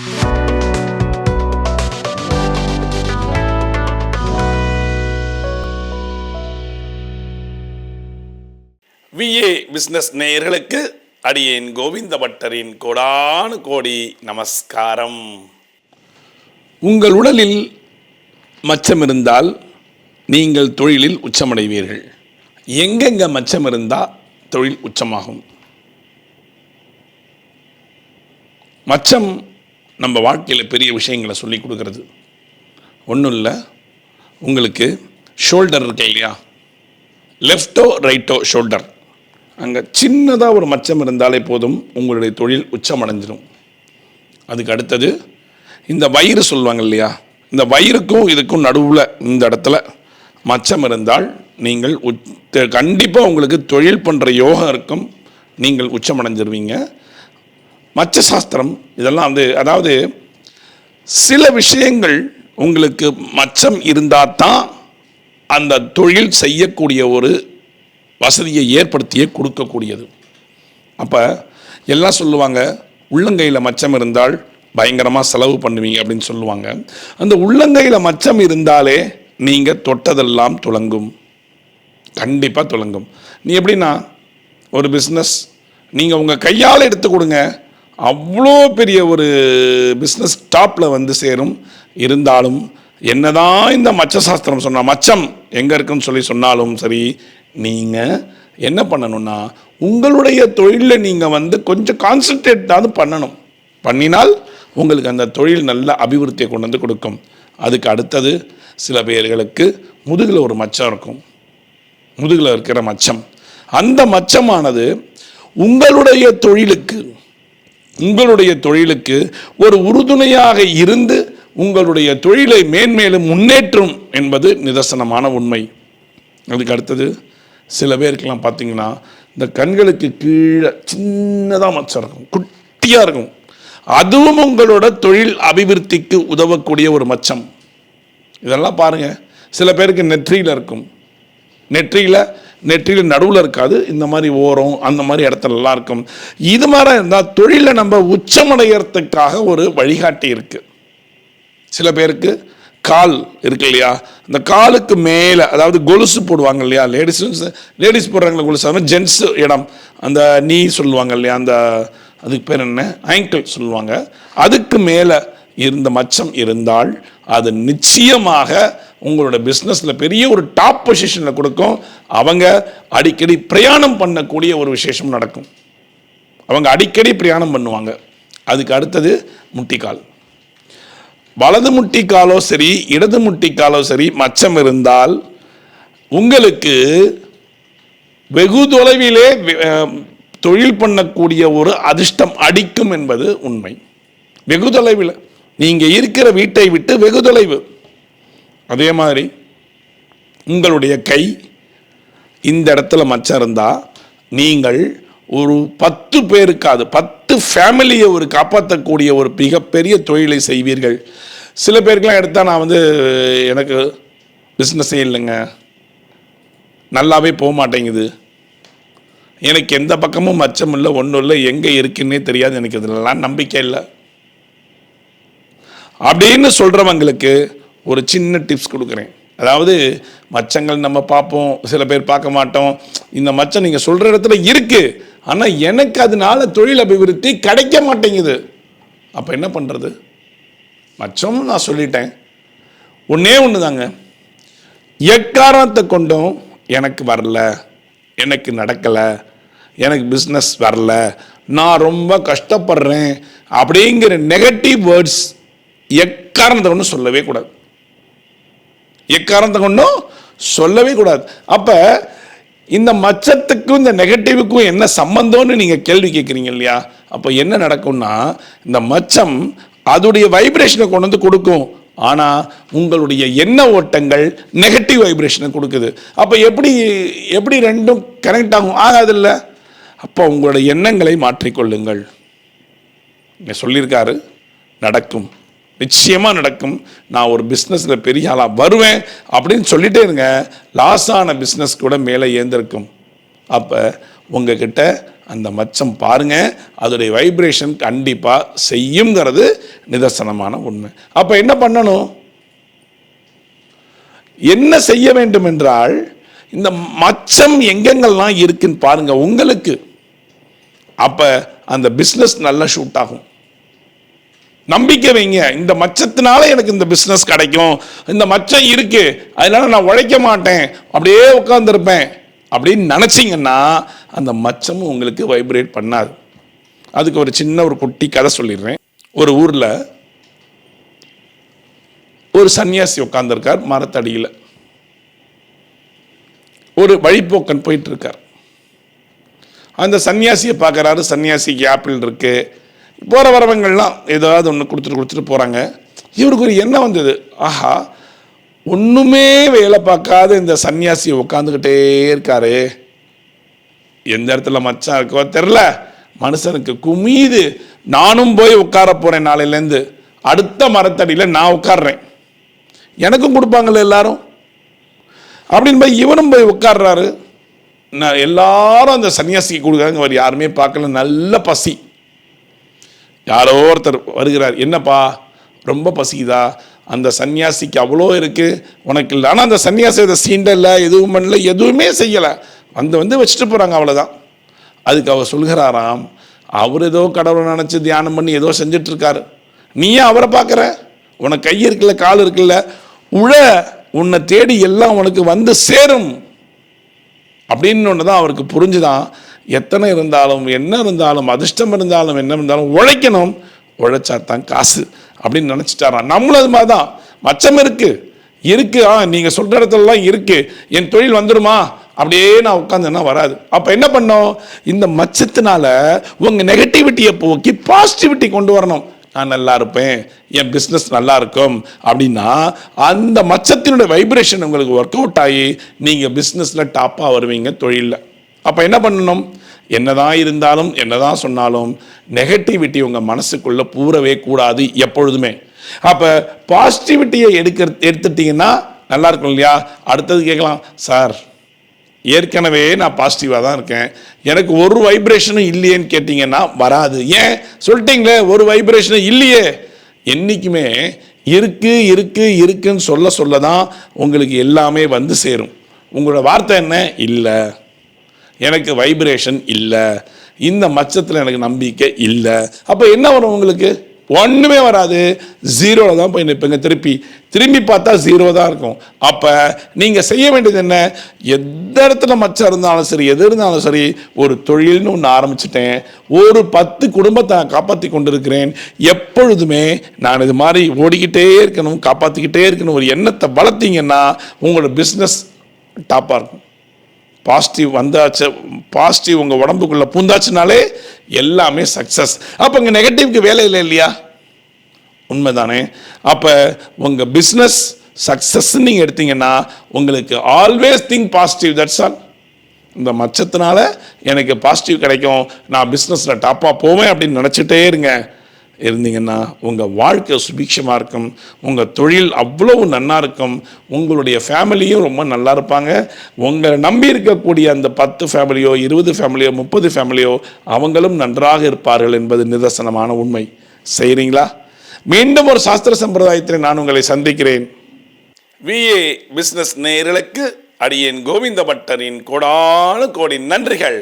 VA business நேயர்களுக்கு அடியேன் கோவிந்த பட்டரின் கோடானு கோடி நமஸ்காரம். உங்கள் உடலில் மச்சம் இருந்தால் நீங்கள் தொழிலில் உச்சமடைவீர்கள். எங்கெங்க மச்சம் இருந்தால் தொழில் உச்சமாகும். மச்சம் நம்ம வாழ்க்கையில் பெரிய விஷயங்களை சொல்லி கொடுக்கறது. ஒன்றும் இல்லை. உங்களுக்கு ஷோல்டர் இருக்கு இல்லையா? லெஃப்டோ ரைட்டோ ஷோல்டர் அங்கே சின்னதாக ஒரு மச்சம் இருந்தாலே போதும் உங்களுடைய தொழில் உச்சமடைஞ்சிடும் அதுக்கு அடுத்தது இந்த வயிறு சொல்லுவாங்க இல்லையா? இந்த வயிறுக்கும் இதுக்கும் நடுவில் இந்த இடத்துல மச்சம் இருந்தால் நீங்கள் கண்டிப்பாக உங்களுக்கு தொழில் பண்ணுற யோகம் இருக்கும். நீங்கள் உச்சமடைஞ்சிருவீங்க. மச்ச சாஸ்திரம் இதெல்லாம் வந்து அதாவது சில விஷயங்கள் உங்களுக்கு மச்சம் இருந்தால் தான் அந்த தொழில் செய்யக்கூடிய ஒரு வசதியை ஏற்படுத்தியே கொடுக்கக்கூடியது. அப்போ எல்லாம் சொல்லுவாங்க உள்ளங்கையில் மச்சம் இருந்தால் பயங்கரமாக செலவு பண்ணுவீங்க அப்படின்னு சொல்லுவாங்க. அந்த உள்ளங்கையில் மச்சம் இருந்தாலே நீங்கள் தொட்டதெல்லாம் துளங்கும். கண்டிப்பாக துளங்கும். நீ எப்படின்னா ஒரு பிஸ்னஸ் நீங்கள் உங்கள் கையால் எடுத்து கொடுங்க அவ்வளோ பெரிய ஒரு பிஸ்னஸ் டாப்பில் வந்து சேரும். இருந்தாலும் என்னதான் இந்த மச்ச சாஸ்திரம் சொன்னால் மச்சம் எங்கே இருக்குன்னு சொல்லி சொன்னாலும் சரி நீங்கள் என்ன பண்ணணும்னா உங்களுடைய தொழிலில் நீங்கள் வந்து கொஞ்சம் கான்சன்ட்ரேட்டாவது பண்ணணும். பண்ணினால் உங்களுக்கு அந்த தொழில் நல்ல அபிவிருத்தியை கொண்டு வந்து கொடுக்கும். அதுக்கு அடுத்தது சில பேர்களுக்கு முதுகில் ஒரு மச்சம் இருக்கும். முதுகில் இருக்கிற மச்சம். அந்த மச்சமானது உங்களுடைய தொழிலுக்கு உங்களுடைய தொழிலுக்கு ஒரு உறுதுணையாக இருந்து உங்களுடைய தொழிலை மேன்மேலும் முன்னேற்றும் என்பது நிதர்சனமான உண்மை. அதுக்கு அடுத்தது சில பேருக்கெல்லாம் பார்த்தீங்கன்னா இந்த கண்களுக்கு கீழே சின்னதாக மச்சம் இருக்கும் குட்டியாக இருக்கும். அதுவும் உங்களோட தொழில் அபிவிருத்திக்கு உதவக்கூடிய ஒரு மச்சம். இதெல்லாம் பாருங்கள் சில பேருக்கு நெற்றியில் இருக்கும். நெற்றியில் நெற்றியில் நடுவில் இருக்காது. இந்த மாதிரி ஓரம் அந்த மாதிரி இடத்துலலாம் இருக்கும். இது மாதிரி இருந்தால் தொழிலை நம்ம உச்சமடைகிறதுக்காக ஒரு வழிகாட்டி இருக்குது சில பேருக்கு கால் இருக்கு இல்லையா? இந்த காலுக்கு மேலே அதாவது கொலுசு போடுவாங்க இல்லையா? லேடிஸ் லேடிஸ் போடுறாங்களா கொலுசு. அது மாதிரி ஜென்ஸ் இடம். அந்த நீ சொல்லுவாங்க இல்லையா? அந்த அதுக்கு பேர் என்ன? ஆங்கிள் சொல்லுவாங்க. அதுக்கு மேலே இருந்த மச்சம் இருந்தால் அது நிச்சயமாக உங்களோட பிஸ்னஸில் பெரிய ஒரு டாப் பொசிஷனில் கொடுக்கும். அவங்க அடிக்கடி பிரயாணம் பண்ணக்கூடிய ஒரு விசேஷம் நடக்கும். அவங்க அடிக்கடி பிரயாணம் பண்ணுவாங்க. அதுக்கு அடுத்தது முட்டிக்கால் வலது முட்டிக்காலோ சரி இடது முட்டிக்காலோ சரி மச்சம் இருந்தால் உங்களுக்கு வெகு தொலைவிலே தொழில் பண்ணக்கூடிய ஒரு அதிர்ஷ்டம் அடிக்கும் என்பது உண்மை. வெகு தொலைவில். நீங்கள் இருக்கிற வீட்டை விட்டு வெகு தொலைவு. அதே மாதிரி உங்களுடைய கை இந்த இடத்துல மச்சம் இருந்தால் நீங்கள் ஒரு பத்து பேருக்காது பத்து ஃபேமிலியை ஒரு காப்பாற்றக்கூடிய ஒரு மிகப்பெரிய தொழிலை செய்வீர்கள். சில பேருக்கெலாம் எடுத்தால் நான் வந்து எனக்கு பிஸ்னஸே இல்லைங்க. நல்லாவே போக மாட்டேங்குது. எனக்கு எந்த பக்கமும் மச்சம் இல்லை ஒன்றும் இல்லை எங்கே இருக்குன்னே தெரியாது எனக்கு. இதெல்லாம் நம்பிக்கை இல்லை. அப்படின்னு சொல்கிறவங்களுக்கு ஒரு சின்ன டிப்ஸ் கொடுக்குறேன். அதாவது மச்சங்கள் நம்ம பார்ப்போம் சில பேர் பார்க்க மாட்டோம். இந்த மச்சம் நீங்கள் சொல்கிற இடத்துல இருக்குது ஆனால் எனக்கு அதனால தொழில் அபிவிருத்தி கிடைக்க மாட்டேங்குது. அப்போ என்ன பண்ணுறது மச்சம் நான் சொல்லிட்டேன். ஒன்றே ஒன்று தாங்க எக்காரணத்தை கொண்டும் எனக்கு வரல. எனக்கு நடக்கலை. எனக்கு பிஸ்னஸ் வரல. நான் ரொம்ப கஷ்டப்படுறேன். அப்படிங்கிற நெகட்டிவ் வேர்ட்ஸ் எக்காரணத்தை ஒன்று சொல்லவே கூடாது. எக்காரணத்தை கொண்டும் சொல்லவே கூடாது. அப்போ இந்த மச்சத்துக்கும் இந்த நெகட்டிவுக்கும் என்ன சம்பந்தம்னு நீங்கள் கேள்வி கேட்குறீங்க இல்லையா? அப்போ என்ன நடக்கும்னா இந்த மச்சம் அதோடைய வைப்ரேஷனை கொண்டு வந்து கொடுக்கும். ஆனால் உங்களுடைய எண்ண ஓட்டங்கள் நெகட்டிவ் வைப்ரேஷனை கொடுக்குது. அப்போ எப்படி எப்படி ரெண்டும் கனெக்ட் ஆகும்? ஆகாதில்ல அப்போ உங்களுடைய எண்ணங்களை மாற்றிக்கொள்ளுங்கள். சொல்லியிருக்காரு நடக்கும். நிச்சயமாக நடக்கும். நான் ஒரு பிஸ்னஸில் பெரிய ஆளாக வருவேன் அப்படின்னு சொல்லிட்டே இருங்க. லாஸ் ஆன பிஸ்னஸ் கூட மேலே ஏந்திருக்கும். அப்போ உங்ககிட்ட அந்த மச்சம் பாருங்க. அதோடைய வைப்ரேஷன் கண்டிப்பாக செய்யுங்கிறது நிதர்சனமான உண்மை. அப்போ என்ன பண்ணணும்? என்ன செய்ய வேண்டும் என்றால் இந்த மச்சம் எங்கெங்கெல்லாம் இருக்குன்னு பாருங்கள் உங்களுக்கு. அப்போ அந்த பிஸ்னஸ் நல்லா ஷூட் ஆகும். நம்பிக்கை வைங்க. இந்த மச்சத்தினால எனக்கு இந்த பிஸ்னஸ் கிடைக்கும். இந்த மச்சம் இருக்கு. அதனால நான் உழைக்க மாட்டேன். அப்படியே உட்காந்துருப்பேன் அப்படின்னு நினச்சிங்கன்னா அந்த மச்சமும் உங்களுக்கு வைப்ரேட் பண்ணாது. அதுக்கு ஒரு சின்ன ஒரு குட்டி கதை சொல்லிடுறேன். ஒரு ஊரில் ஒரு சன்னியாசி உட்காந்துருக்கார் மரத்தடியில். ஒரு வழிப்போக்கன் போயிட்டு இருக்கார். அந்த சன்னியாசியை பார்க்குறாரு. சன்னியாசிக்கு ஆப்பிள் இருக்குது போகிற வரவங்கள்லாம் ஏதாவது ஒன்று கொடுத்துட்டு கொடுத்துட்டு போகிறாங்க இவருக்கு ஒரு எண்ணம் வந்தது. ஆஹா ஒன்றுமே வேலை பார்க்காத இந்த சன்னியாசி உட்காந்துக்கிட்டே இருக்காரு. எந்த இடத்துல மச்சான் இருக்கோ தெரில மனுஷனுக்கு குமீது நானும் போய் உட்கார போகிறேன் நாளையிலேருந்து. அடுத்த மரத்தடியில் நான் உட்கார்றேன். எனக்கும் கொடுப்பாங்களே எல்லாரும்? அப்படின்னு போய் இவனும் போய் உட்காடுறாரு நான் எல்லாரும் அந்த சன்னியாசிக்கு கொடுக்குறாங்க. அவர் யாருமே பார்க்கல. நல்ல பசி. யாரோ ஒருத்தர் வருகிறார் என்னப்பா? ரொம்ப பசிதா அந்த சன்னியாசிக்கு அவ்வளோ இருக்குது உனக்கு இல்லை. ஆனால் அந்த சன்னியாசி இதை சீண்டலை எதுவும் பண்ணல எதுவுமே செய்யலை. வந்து வந்து வச்சுட்டு போகிறாங்க அவ்வளோதான் அதுக்கு அவர் சொல்கிறாராம் அவர் ஏதோ கடவுளை நினச்சி தியானம் பண்ணி ஏதோ செஞ்சுட்டு நீயே அவரை பார்க்குற? உனக்கு கை இருக்குல்ல கால் இருக்குல்ல? உழ உன்னை தேடி எல்லாம் உனக்கு வந்து சேரும். அப்படின்னு ஒன்று தான் அவருக்கு புரிஞ்சுதான். எத்தனை இருந்தாலும் என்ன இருந்தாலும் அதிர்ஷ்டம் இருந்தாலும் என்ன இருந்தாலும் உழைக்கணும். உழைச்சா தான் காசு அப்படின்னு நினச்சிட்டாராம் நம்மளும் அது மாதிரி தான் மச்சம் இருக்குது இருக்குது ஆ நீங்கள் சொல்கிற இடத்துலலாம் இருக்குது என் தொழில் வந்துடுமா அப்படியே நான் உட்காந்துன்னா வராது. அப்போ என்ன பண்ணோம்? இந்த மச்சத்தினால உங்கள் நெகட்டிவிட்டியை போக்கி பாசிட்டிவிட்டி கொண்டு வரணும். நான் நல்லா இருப்பேன். என் பிஸ்னஸ் நல்லா இருக்கும். அப்படின்னா அந்த மச்சத்தினுடைய வைப்ரேஷன் உங்களுக்கு ஒர்க் அவுட் ஆகி நீங்கள் பிஸ்னஸில் டாப்பாக வருவீங்க தொழிலில். அப்போ என்ன பண்ணணும்? என்னதான் இருந்தாலும் என்னதான் சொன்னாலும் நெகட்டிவிட்டி உங்கள் மனசுக்குள்ளே பூரவே கூடாது எப்பொழுதுமே. அப்போ பாசிட்டிவிட்டியை எடுக்க எடுத்துட்டிங்கன்னா நல்லா இருக்கும் இல்லையா? அடுத்தது கேட்கலாம் சார் ஏற்கனவே நான் பாசிட்டிவாக தான் இருக்கேன். எனக்கு ஒரு வைப்ரேஷனும் இல்லையேன்னு கேட்டிங்கன்னா வராது. ஏன்? சொல்லிட்டீங்களே ஒரு வைப்ரேஷனும் இல்லையே. என்றைக்குமே இருக்கு இருக்கு இருக்குன்னு சொல்ல சொல்ல தான் உங்களுக்கு எல்லாமே வந்து சேரும். உங்களோட வார்த்தை என்ன? இல்லை. எனக்கு வைப்ரேஷன் இல்லை. இந்த மச்சத்தில் எனக்கு நம்பிக்கை இல்லை. அப்போ என்ன வரும் உங்களுக்கு? ஒன்றுமே வராது. ஜீரோவில் தான் போய் நிற்பீங்க திருப்பி திரும்பி பார்த்தா ஜீரோ தான் இருக்கும். அப்போ நீங்கள் செய்ய வேண்டியது என்ன? எந்த இடத்துல மச்சம் இருந்தாலும் சரி எது இருந்தாலும் சரி ஒரு தொழில்னு ஒன்று ஆரம்பிச்சிட்டேன். ஒரு பத்து குடும்பத்தை நான் காப்பாற்றி கொண்டிருக்கிறேன். எப்பொழுதுமே நான் இது மாதிரி ஓடிக்கிட்டே இருக்கணும் காப்பாற்றிக்கிட்டே இருக்கணும் ஒரு எண்ணத்தை வளர்த்தீங்கன்னா உங்களோட பிஸ்னஸ் டாப்பாக இருக்கும். பாசிட்டிவ் வந்தாச்சு பாசிட்டிவ் உங்கள் உடம்புக்குள்ளே பூந்தாச்சுனாலே எல்லாமே சக்ஸஸ் அப்போ இங்கே நெகட்டிவ்க்கு வேலை இல்லை இல்லையா? உண்மைதானே. அப்போ உங்கள் பிஸ்னஸ் சக்ஸஸ் நீங்கள் எடுத்தீங்கன்னா உங்களுக்கு always think positive that's all இந்த மச்சத்தினால எனக்கு பாசிட்டிவ் கிடைக்கும். நான் பிஸ்னஸில் டாப்பாக போவேன் அப்படின்னு நினச்சிட்டே இருங்க. இருந்தீங்கன்னா உங்கள் வாழ்க்கை சுபிக்ஷமாக இருக்கும். உங்கள் தொழில் அவ்வளவு நன்னா இருக்கும். உங்களுடைய ஃபேமிலியும் ரொம்ப நல்லா இருப்பாங்க. உங்களை நம்பி இருக்கக்கூடிய அந்த பத்து ஃபேமிலியோ இருபது ஃபேமிலியோ முப்பது ஃபேமிலியோ அவங்களும் நன்றாக இருப்பார்கள் என்பது நிதர்சனமான உண்மை. செய்கிறீங்களா மீண்டும் ஒரு சாஸ்திர சம்பிரதாயத்தில் நான் உங்களை சந்திக்கிறேன். விஏ பிஸ்னஸ் நேயர்களுக்கு அடியேன் கோவிந்த பட்டரின் கோடானு கோடி நன்றிகள்.